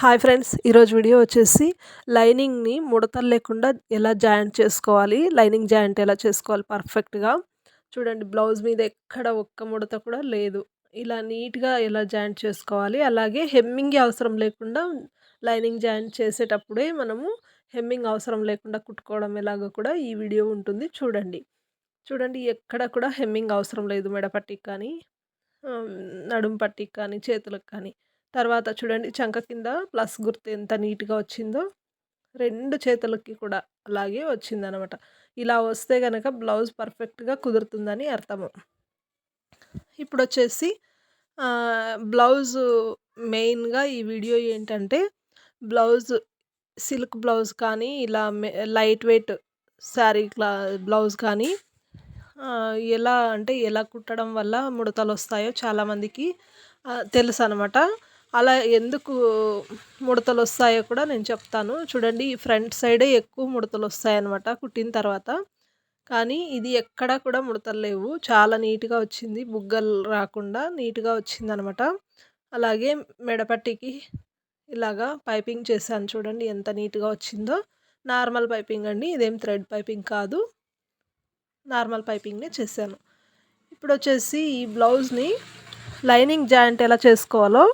Hi friends ఈరోజు video వచ్చేసి లైనింగ్ని ముడతలు లేకుండా ఎలా జాయింట్ చేసుకోవాలి లైనింగ్ జాయింట్ ఎలా చేసుకోవాలి పర్ఫెక్ట్గా. చూడండి బ్లౌజ్ మీద ఎక్కడ ఒక్క ముడత కూడా లేదు. ఇలా నీట్గా ఎలా జాయింట్ చేసుకోవాలి అలాగే హెమ్మింగ్ అవసరం లేకుండా లైనింగ్ జాయింట్ చేసేటప్పుడే మనము హెమ్మింగ్ అవసరం లేకుండా కుట్టుకోవడం ఎలాగో కూడా ఈ వీడియో ఉంటుంది చూడండి. చూడండి ఎక్కడ కూడా హెమ్మింగ్ అవసరం లేదు మెడపట్టికి కానీ నడుం పట్టికి కానీ చేతులకు కానీ. తర్వాత చూడండి చంక కింద ప్లస్ గుర్తు ఎంత నీట్గా వచ్చిందో రెండు చేతులకి కూడా అలాగే వచ్చిందనమాట. ఇలా వస్తే కనుక బ్లౌజ్ పర్ఫెక్ట్గా కుదురుతుందని అర్థము. ఇప్పుడు వచ్చేసి బ్లౌజ్ మెయిన్గా ఈ వీడియో ఏంటంటే బ్లౌజ్ సిల్క్ బ్లౌజ్ కానీ ఇలా లైట్ వెయిట్ శారీ క్లా బ్లౌజ్ కానీ ఎలా అంటే ఎలా కుట్టడం వల్ల ముడతలు వస్తాయో చాలామందికి తెలుసు అనమాట అలా ఎందుకు ముడతలు వస్తాయో కూడా నేను చెప్తాను. చూడండి ఈ ఫ్రంట్ సైడే ఎక్కువ ముడతలు వస్తాయన్నమాట కుట్టిన తర్వాత. కానీ ఇది ఎక్కడా కూడా ముడతలు లేవు చాలా నీట్గా వచ్చింది. బుగ్గలు రాకుండా నీట్గా వచ్చిందనమాట అలాగే మెడపట్టికి ఇలాగా పైపింగ్ చేశాను చూడండి ఎంత నీట్గా వచ్చిందో. నార్మల్ పైపింగ్ అండి ఇదేం థ్రెడ్ పైపింగ్ కాదు. నార్మల్ పైపింగ్నే చేశాను. ఇప్పుడు వచ్చేసి ఈ బ్లౌజ్ని లైనింగ్ జాయింట్ ఎలా చేసుకోవాలో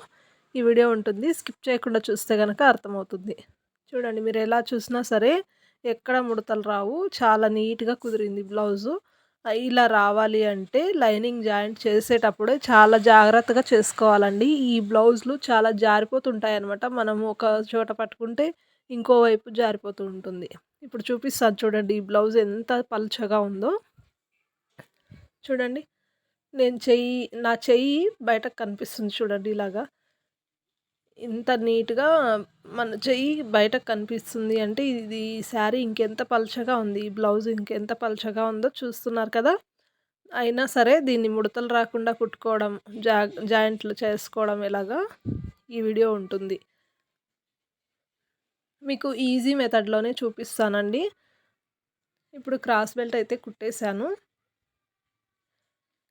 ఈ వీడియో ఉంటుంది. స్కిప్ చేయకుండా చూస్తే కనుక అర్థమవుతుంది. చూడండి మీరు ఎలా చూసినా సరే ఎక్కడ ముడతలు రావు. చాలా నీట్గా కుదిరింది బ్లౌజు. ఇలా రావాలి అంటే లైనింగ్ జాయింట్ చేసేటప్పుడే చాలా జాగ్రత్తగా చేసుకోవాలండి. ఈ బ్లౌజులు చాలా జారిపోతుంటాయి అనమాట మనం ఒక చోట పట్టుకుంటే ఇంకోవైపు జారిపోతూ ఉంటుంది. ఇప్పుడు చూపిస్తాను చూడండి ఈ బ్లౌజ్ ఎంత పలుచగా ఉందో. చూడండి నేను చెయ్యి నా చెయ్యి బయటకు కనిపిస్తుంది చూడండి ఇలాగా. ఇంత నీట్గా మన చెయ్యి బయటకు కనిపిస్తుంది అంటే ఇది శారీ ఇంకెంత పలుచగా ఉంది ఈ బ్లౌజ్ ఇంకెంత పలచగా ఉందో చూస్తున్నారు కదా. అయినా సరే దీన్ని ముడతలు రాకుండా కుట్టుకోవడం జా జాయింట్లు చేసుకోవడం ఎలాగా ఈ వీడియో ఉంటుంది. మీకు ఈజీ మెథడ్లోనే చూపిస్తానండి. ఇప్పుడు క్రాస్ బెల్ట్ అయితే కుట్టేశాను.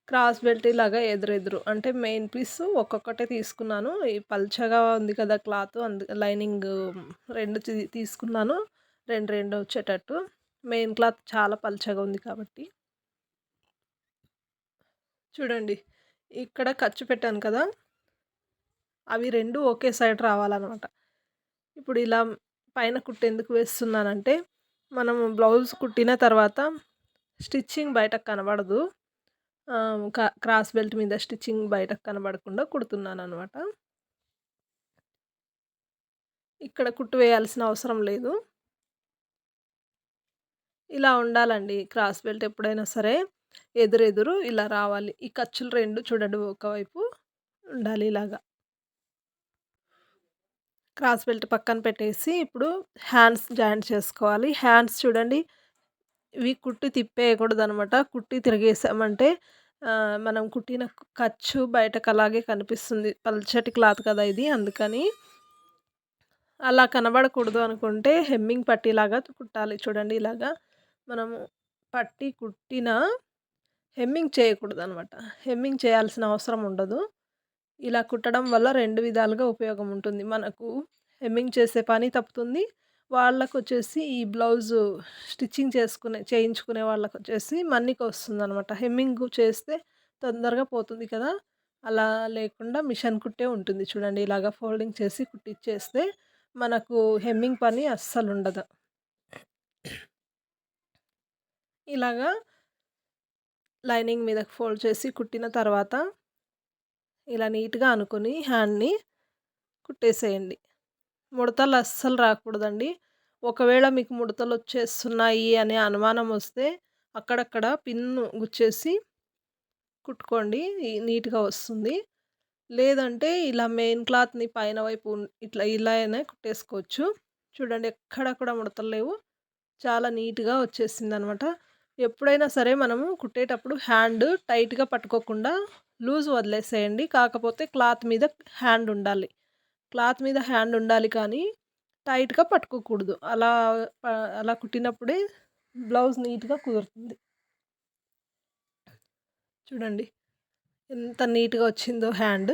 క్రాస్ బెల్ట్ ఇలాగా ఎదురెదురు. అంటే మెయిన్ పీస్ ఒక్కొక్కటే తీసుకున్నాను. ఈ పల్చగా ఉంది కదా క్లాత్ అందు లైనింగ్ రెండు తీసుకున్నాను. రెండు రెండు వచ్చేటట్టు. మెయిన్ క్లాత్ చాలా పల్చగా ఉంది కాబట్టి. చూడండి ఇక్కడ ఖర్చు పెట్టాను కదా. అవి రెండు ఒకే సైడ్ రావాలన్నమాట. ఇప్పుడు ఇలా పైన కుట్టేందుకు వేస్తున్నానంటే మనం బ్లౌజ్ కుట్టిన తర్వాత స్టిచ్చింగ్ బయటకు కనబడదు. క్రాస్ బెల్ట్ మీద స్టిచ్చింగ్ బయటకు కనబడకుండా కుడుతున్నాను అనమాట ఇక్కడ కుట్టు వేయాల్సిన అవసరం లేదు. ఇలా ఉండాలండి. క్రాస్ బెల్ట్ ఎప్పుడైనా సరే ఎదురెదురు ఇలా రావాలి. ఈ ఖర్చులు రెండు చూడండి ఒకవైపు ఉండాలి ఇలాగా. క్రాస్ బెల్ట్ పక్కన పెట్టేసి ఇప్పుడు హ్యాండ్స్ జాయింట్ చేసుకోవాలి. హ్యాండ్స్ చూడండి ఇవి కుట్టి తిప్పేయకూడదు అనమాట కుట్టి తిరిగేసామంటే మనం కుట్టిన ఖర్చు బయటకు అలాగే కనిపిస్తుంది. పల్చటి క్లాత్ కదా ఇది అందుకని అలా కనబడకూడదు అనుకుంటే హెమ్మింగ్ పట్టీలాగా కుట్టాలి. చూడండి ఇలాగా మనము పట్టి కుట్టిన హెమ్మింగ్ చేయకూడదు అనమాట హెమ్మింగ్ చేయాల్సిన అవసరం ఉండదు. ఇలా కుట్టడం వల్ల రెండు విధాలుగా ఉపయోగం ఉంటుంది. మనకు హెమ్మింగ్ చేసే పని తప్పుతుంది. వాళ్ళకు వచ్చేసి ఈ బ్లౌజు స్టిచ్చింగ్ చేసుకునే చేయించుకునే వాళ్ళకు వచ్చేసి మన్నికి వస్తుంది అనమాట హెమ్మింగ్ చేస్తే తొందరగా పోతుంది కదా! అలా లేకుండా మిషన్ కుట్టే ఉంటుంది చూడండి. ఇలాగ ఫోల్డింగ్ చేసి కుట్టిచ్చేస్తే మనకు హెమ్మింగ్ పని అస్సలు ఉండదు ఇలాగా లైనింగ్ మీద ఫోల్డ్ చేసి కుట్టిన తర్వాత ఇలా నీట్గా అనుకొని హ్యాండ్ని కుట్టేసేయండి. ముడతలు అస్సలు రాకూడదండి. ఒకవేళ మీకు ముడతలు వచ్చేస్తున్నాయి అనే అనుమానం వస్తే అక్కడక్కడ పిన్ను గుచ్చేసి కుట్టుకోండి నీట్గా వస్తుంది. లేదంటే ఇలా మెయిన్ క్లాత్ని పైన వైపు ఇట్లా ఇలా అయినా కుట్టేసుకోవచ్చు. చూడండి ఎక్కడ కూడా ముడతలు లేవు. చాలా నీట్గా వచ్చేసింది అనమాట ఎప్పుడైనా సరే మనము కుట్టేటప్పుడు హ్యాండ్ టైట్గా పట్టుకోకుండా లూజ్ వదిలేసేయండి. కాకపోతే క్లాత్ మీద హ్యాండ్ ఉండాలి. క్లాత్ మీద హ్యాండ్ ఉండాలి కానీ టైట్గా పట్టుకోకూడదు. అలా అలా కుట్టినప్పుడే బ్లౌజ్ నీట్గా కుదురుతుంది. చూడండి. ఎంత నీట్గా వచ్చిందో హ్యాండ్.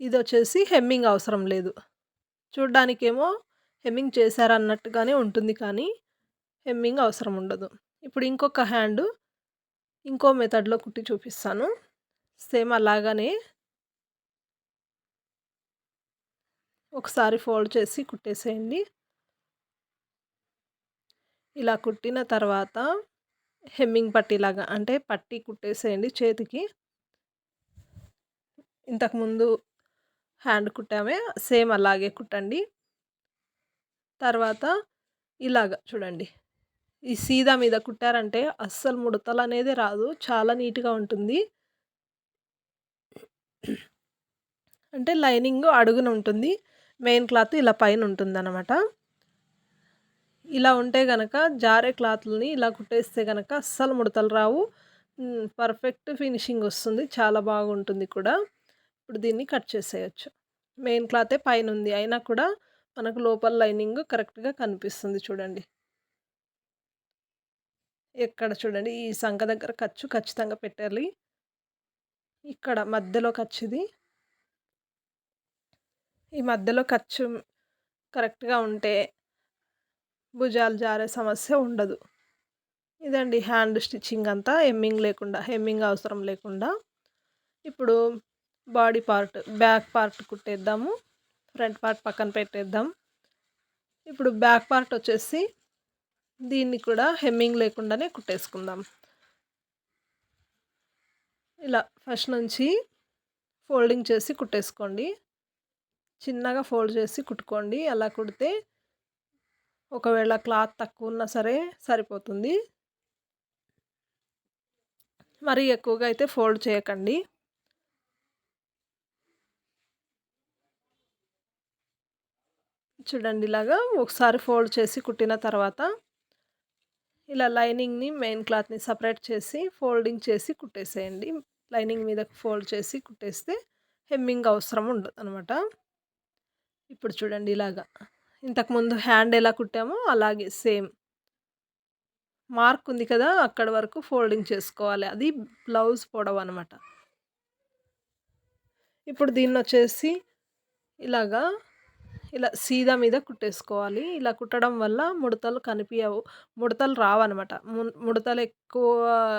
ఇది వచ్చేసి హెమ్మింగ్ అవసరం లేదు. చూడ్డానికేమో హెమ్మింగ్ చేశారన్నట్టుగానే ఉంటుంది కానీ హెమ్మింగ్ అవసరం ఉండదు. ఇప్పుడు ఇంకొక హ్యాండ్ ఇంకో మెథడ్లో కుట్టి చూపిస్తాను. సేమ్ అలాగనే ఒకసారి ఫోల్డ్ చేసి కుట్టేసేయండి. ఇలా కుట్టిన తర్వాత హెమ్మింగ్ పట్టీలాగా అంటే పట్టీ కుట్టేసేయండి చేతికి. ఇంతకుముందు హ్యాండ్ కుట్టామే సేమ్ అలాగే కుట్టండి. తర్వాత ఇలాగ చూడండి. ఈ సీదా మీద కుట్టారంటే అస్సలు ముడతలు అనేది రాదు చాలా నీట్గా ఉంటుంది. అంటే లైనింగ్ అడుగున ఉంటుంది. మెయిన్ క్లాత్ ఇలా పైన ఉంటుందన్నమాట. ఇలా ఉంటే కనుక జారే క్లాత్లని ఇలా కుట్టేస్తే కనుక అస్సలు ముడతలు రావు. పర్ఫెక్ట్ ఫినిషింగ్ వస్తుంది. చాలా బాగుంటుంది కూడా. ఇప్పుడు దీన్ని కట్ చేసేయచ్చు. మెయిన్ క్లాతే పైన ఉంది. అయినా కూడా మనకు లోపల లైనింగ్ కరెక్ట్గా కనిపిస్తుంది చూడండి. ఎక్కడ చూడండి. ఈ సంఖ దగ్గర ఖర్చు ఖచ్చితంగా పెట్టాలి. ఇక్కడ మధ్యలో ఖర్చుది. ఈ మధ్యలో ఖర్చు కరెక్ట్గా ఉంటే భుజాలు జారే సమస్య ఉండదు. ఇదండి హ్యాండ్ స్టిచ్చింగ్ అంతా హెమ్మింగ్ లేకుండా హెమ్మింగ్ అవసరం లేకుండా. ఇప్పుడు బాడీ పార్ట్ బ్యాక్ పార్ట్ కుట్టేద్దాము ఫ్రంట్ పార్ట్ పక్కన పెట్టేద్దాం. ఇప్పుడు బ్యాక్ పార్ట్ వచ్చేసి దీన్ని కూడా హెమ్మింగ్ లేకుండానే కుట్టేసుకుందాం. ఇలా ఫస్ట్ నుంచి ఫోల్డింగ్ చేసి కుట్టేసుకోండి. చిన్నగా ఫోల్డ్ చేసి కుట్టుకోండి. అలా కుడితే ఒకవేళ క్లాత్ తక్కువ ఉన్నా సరే సరిపోతుంది. మరి ఎక్కువగా అయితే ఫోల్డ్ చేయకండి. చూడండి ఇలాగా ఒకసారి ఫోల్డ్ చేసి కుట్టిన తర్వాత ఇలా లైనింగ్ని మెయిన్ క్లాత్ని సపరేట్ చేసి ఫోల్డింగ్ చేసి కుట్టేసేయండి. లైనింగ్ మీద ఫోల్డ్ చేసి కుట్టేస్తే హెమ్మింగ్ అవసరం ఉండదు అనమాట ఇప్పుడు చూడండి ఇలాగా. ఇంతకుముందు హ్యాండ్ ఎలా కుట్టామో అలాగే సేమ్. మార్క్ ఉంది కదా అక్కడ వరకు ఫోల్డింగ్ చేసుకోవాలి. అది బ్లౌజ్ పొడవు అనమాట ఇప్పుడు దీన్ని వచ్చేసి ఇలాగా ఇలా సీదా మీద కుట్టేసుకోవాలి. ఇలా కుట్టడం వల్ల ముడతలు కనిపించవు ముడతలు రావన్నమాట. ముడతలు ఎక్కువ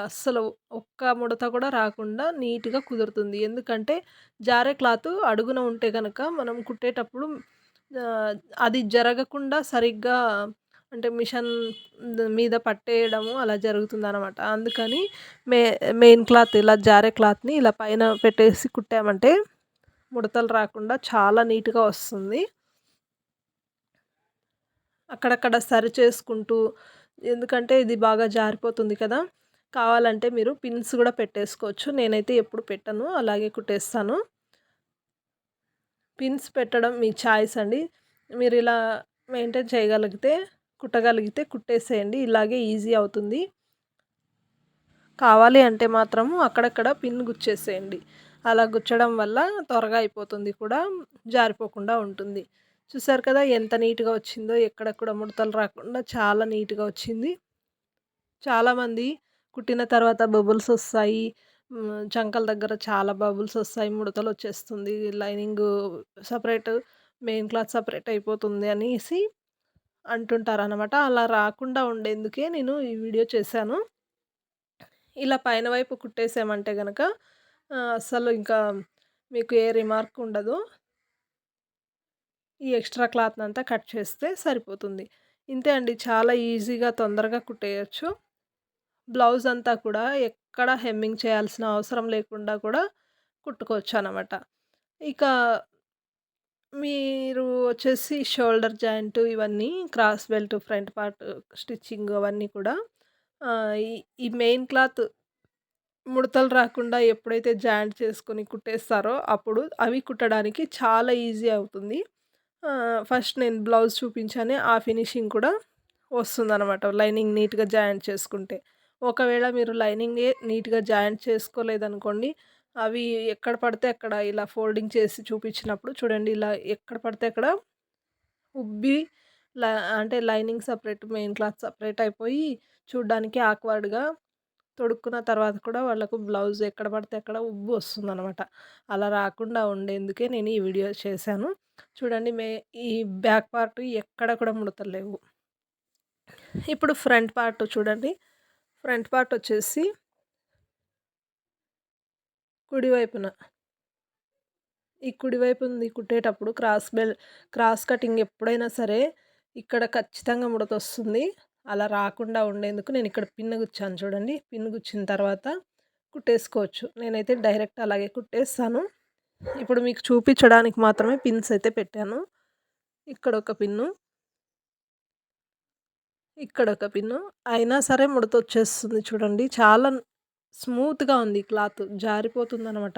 అస్సలు ఒక్క ముడత కూడా రాకుండా నీట్గా కుదురుతుంది. ఎందుకంటే జారే క్లాత్ అడుగున ఉంటే కనుక మనం కుట్టేటప్పుడు అది జరగకుండా సరిగ్గా అంటే మిషన్ మీద పట్టేయడము అలా జరుగుతుంది అనమాట అందుకని మే మెయిన్ క్లాత్ ఇలా జారే క్లాత్ని ఇలా పైన పెట్టేసి కుట్టామంటే ముడతలు రాకుండా చాలా నీట్గా వస్తుంది. అక్కడక్కడ సరి చేసుకుంటూ ఎందుకంటే ఇది బాగా జారిపోతుంది కదా కావాలంటే మీరు పిన్స్ కూడా పెట్టేసుకోవచ్చు. నేనైతే ఎప్పుడు పెట్టను అలాగే కుట్టేస్తాను. పిన్స్ పెట్టడం మీ ఛాయిస్ అండి. మీరు ఇలా మెయింటైన్ చేయగలిగితే కుట్టగలిగితే కుట్టేసేయండి ఇలాగే ఈజీ అవుతుంది. కావాలి అంటే మాత్రము అక్కడక్కడ పిన్ గుచ్చేసేయండి. అలా గుచ్చడం వల్ల త్వరగా అయిపోతుంది కూడా జారిపోకుండా ఉంటుంది. చూసారు కదా! ఎంత నీట్గా వచ్చిందో ఎక్కడెక్కడ ముడతలు రాకుండా చాలా నీట్గా వచ్చింది. చాలామంది కుట్టిన తర్వాత బబుల్స్ వస్తాయి. చంకల దగ్గర చాలా బబుల్స్ వస్తాయి ముడతలు వచ్చేస్తుంది. Lining separate main cloth separate అయిపోతుంది అనేసి అంటుంటారు అనమాట అలా రాకుండా ఉండేందుకే నేను ఈ వీడియో చేశాను. ఇలా పైన వైపు కుట్టేసామంటే కనుక అసలు ఇంకా మీకు ఏ రిమార్క్ ఉండదు. ఈ ఎక్స్ట్రా క్లాత్ అంతా కట్ చేస్తే సరిపోతుంది. ఇంతే అండి. చాలా ఈజీగా తొందరగా కుట్టేయచ్చు. బ్లౌజ్ అంతా కూడా ఎక్కడ హెమ్మింగ్ చేయాల్సిన అవసరం లేకుండా కూడా కుట్టుకోవచ్చు అనమాట ఇక మీరు వచ్చేసి షోల్డర్ జాయింట్ ఇవన్నీ cross belt front part stitching అవన్నీ కూడా ఈ మెయిన్ క్లాత్ ముడతలు రాకుండా ఎప్పుడైతే జాయింట్ చేసుకొని కుట్టేస్తారో అప్పుడు అవి కుట్టడానికి చాలా ఈజీ అవుతుంది. ఫస్ట్ నేను బ్లౌజ్ చూపించాను ఆ ఫినిషింగ్ కూడా వస్తుందన్నమాట లైనింగ్ నీట్గా జాయింట్ చేసుకుంటే. ఒకవేళ మీరు లైనింగ్ నీట్గా జాయింట్ చేసుకోలేదనుకోండి అవి ఎక్కడ పడితే అక్కడ ఇలా ఫోల్డింగ్ చేసి చూపించినప్పుడు చూడండి ఇలా ఎక్కడ పడితే అక్కడ ఉబ్బి అంటే lining separate main cloth separate అయిపోయి చూడ్డానికి ఆక్వర్డ్గా తొడుక్కున్న తర్వాత కూడా వాళ్ళకు బ్లౌజ్ ఎక్కడ పడితే ఎక్కడ ఉబ్బు వస్తుందనమాట అలా రాకుండా ఉండేందుకే నేను ఈ వీడియో చేశాను. చూడండి మే ఈ బ్యాక్ పార్ట్ ఎక్కడ కూడా ముడతలేవు. లేవు ఇప్పుడు ఫ్రంట్ పార్ట్ చూడండి. ఫ్రంట్ పార్ట్ వచ్చేసి కుడివైపున ఈ కుడివైపు ఉంది కుట్టేటప్పుడు క్రాస్ బెల్ క్రాస్ కటింగ్ ఎప్పుడైనా సరే ఇక్కడ ఖచ్చితంగా ముడత వస్తుంది అలా రాకుండా ఉండేందుకు నేను ఇక్కడ పిన్ను గుచ్చాను చూడండి. పిన్ను గుచ్చిన తర్వాత కుట్టేసుకోవచ్చు. నేనైతే డైరెక్ట్ అలాగే కుట్టేస్తాను. ఇప్పుడు మీకు చూపించడానికి మాత్రమే పిన్స్ అయితే పెట్టాను. ఇక్కడ ఒక పిన్ను. ఇక్కడ ఒక పిన్ను. అయినా సరే ముడత వచ్చేస్తుంది చూడండి. చాలా స్మూత్గా ఉంది క్లాత్. జారిపోతుంది అనమాట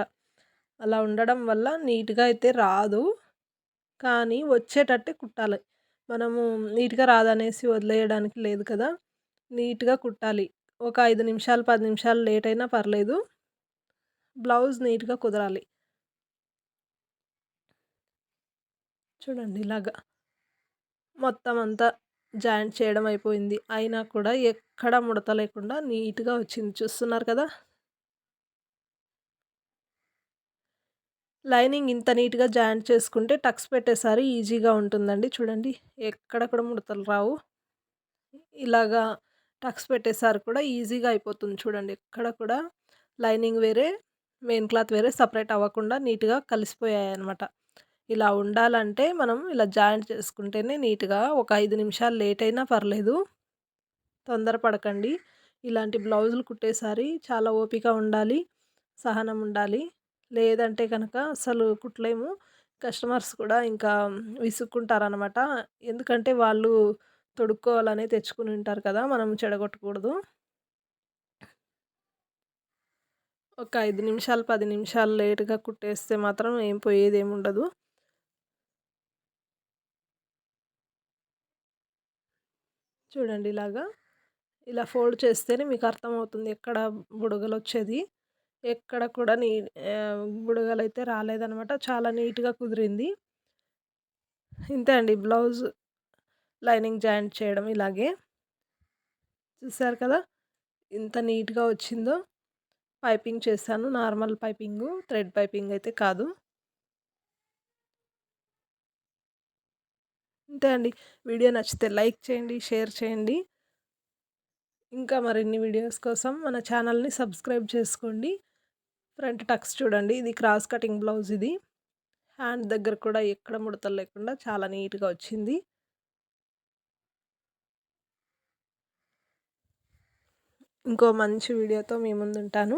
అలా ఉండడం వల్ల నీట్గా అయితే రాదు. కానీ వచ్చేటట్టే కుట్టాలి. మనము నీట్గా రాదనేసి వదిలేయడానికి లేదు కదా! నీట్గా కుట్టాలి. ఒక ఐదు నిమిషాలు పది నిమిషాలు లేట్ అయినా పర్లేదు. బ్లౌజ్ నీట్గా కుదరాలి. చూడండి ఇలాగా. మొత్తం అంతా జాయింట్ చేయడం అయిపోయింది. అయినా కూడా ఎక్కడ ముడత లేకుండా నీట్గా వచ్చింది. చూస్తున్నారు కదా! లైనింగ్ ఇంత నీట్గా జాయింట్ చేసుకుంటే టక్స్ పెట్టేసారి ఈజీగా ఉంటుందండి. చూడండి ఎక్కడ కూడా ముడతలు రావు. ఇలాగా టక్స్ పెట్టేసారి కూడా ఈజీగా అయిపోతుంది చూడండి. ఎక్కడ కూడా లైనింగ్ వేరే మెయిన్ క్లాత్ వేరే సపరేట్ అవ్వకుండా నీట్గా కలిసిపోయాయి అనమాట ఇలా ఉండాలంటే మనం ఇలా జాయింట్ చేసుకుంటేనే నీట్గా ఒక ఐదు నిమిషాలు లేట్ అయినా పర్లేదు. తొందరపడకండి ఇలాంటి బ్లౌజులు కుట్టేసారి చాలా ఓపిక ఉండాలి సహనం ఉండాలి. లేదంటే కనుక అసలు కుట్టలేము. కస్టమర్స్ కూడా ఇంకా విసుక్కుంటారనమాట ఎందుకంటే వాళ్ళు తొడుక్కోవాలని తెచ్చుకుని ఉంటారు కదా! మనం చెడగొట్టకూడదు. ఒక ఐదు నిమిషాలు పది నిమిషాలు లేటుగా కుట్టేస్తే మాత్రం ఏం పోయేది ఏమి ఉండదు చూడండి ఇలాగా. ఇలా ఫోల్డ్ చేస్తేనే మీకు అర్థమవుతుంది ఎక్కడ బుడగలు వచ్చేది ఎక్కడ కూడా నీ బుడగలు అయితే రాలేదనమాట. చాలా నీట్గా కుదిరింది. ఇంతే అండి. బ్లౌజ్ లైనింగ్ జాయింట్ చేయడం ఇలాగే. చూసారు కదా? ఇంత నీట్గా వచ్చిందో. పైపింగ్ చేశాను. నార్మల్ పైపింగు థ్రెడ్ పైపింగ్ అయితే కాదు. అంతే అండి. వీడియో నచ్చితే లైక్ చేయండి షేర్ చేయండి. ఇంకా మరిన్ని వీడియోస్ కోసం మన ఛానల్ని సబ్స్క్రైబ్ చేసుకోండి. ఫ్రంట్ టక్స్ చూడండి. ఇది క్రాస్ కటింగ్ బ్లౌజ్ ఇది. హ్యాండ్ దగ్గర కూడా ఎక్కడ ముడతలు లేకుండా చాలా నీట్గా వచ్చింది. ఇంకో మంచి వీడియోతో మీ ముందు ఉంటాను